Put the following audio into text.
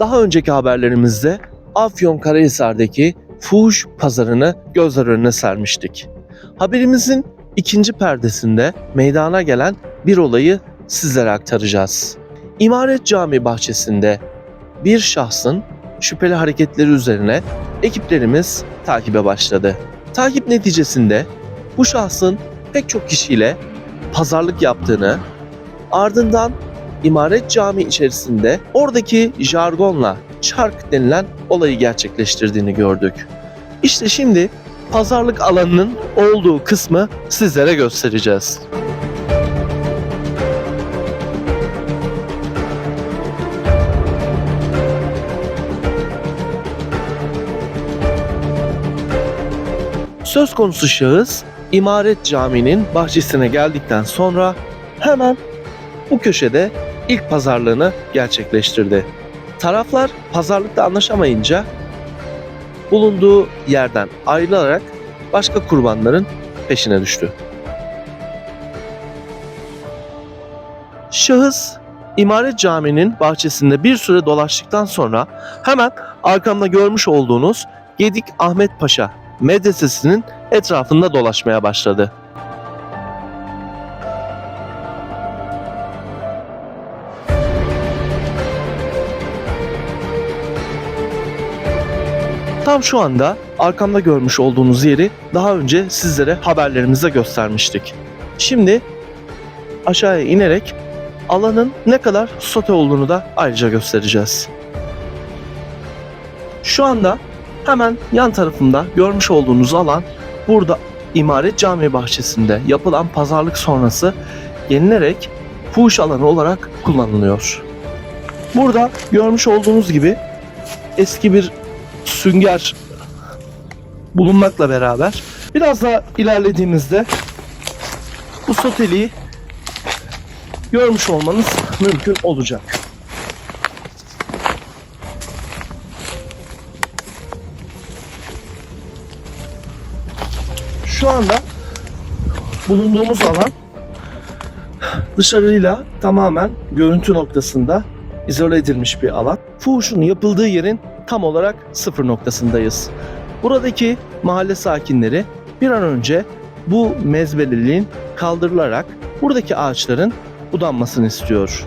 Daha önceki haberlerimizde Afyonkarahisar'daki fuhuş pazarını gözler önüne sermiştik. Haberimizin ikinci perdesinde meydana gelen bir olayı sizlere aktaracağız. İmaret Cami bahçesinde bir şahsın şüpheli hareketleri üzerine ekiplerimiz takibe başladı. Takip neticesinde bu şahsın pek çok kişiyle pazarlık yaptığını, ardından İmaret Cami içerisinde oradaki jargonla çark denilen olayı gerçekleştirdiğini gördük. İşte şimdi pazarlık alanının olduğu kısmı sizlere göstereceğiz. Söz konusu şahıs İmaret Camii'nin bahçesine geldikten sonra hemen bu köşede ilk pazarlığını gerçekleştirdi. Taraflar pazarlıkta anlaşamayınca bulunduğu yerden ayrılarak başka kurbanların peşine düştü. Şahıs İmaret Camii'nin bahçesinde bir süre dolaştıktan sonra hemen arkamda görmüş olduğunuz Gedik Ahmet Paşa medresesinin etrafında dolaşmaya başladı. Tam şu anda arkamda görmüş olduğunuz yeri daha önce sizlere haberlerimizde göstermiştik. Şimdi aşağıya inerek alanın ne kadar sote olduğunu da ayrıca göstereceğiz. Şu anda hemen yan tarafımda görmüş olduğunuz alan burada İmaret Cami bahçesinde yapılan pazarlık sonrası yenilerek fuhuş alanı olarak kullanılıyor. Burada görmüş olduğunuz gibi eski bir sünger bulunmakla beraber biraz daha ilerlediğimizde bu soteliği görmüş olmanız mümkün olacak. Şu anda bulunduğumuz alan dışarıyla tamamen görüntü noktasında izole edilmiş bir alan. Fuhuşun yapıldığı yerin tam olarak sıfır noktasındayız. Buradaki mahalle sakinleri bir an önce bu mezbeliliğin kaldırılarak buradaki ağaçların budanmasını istiyor.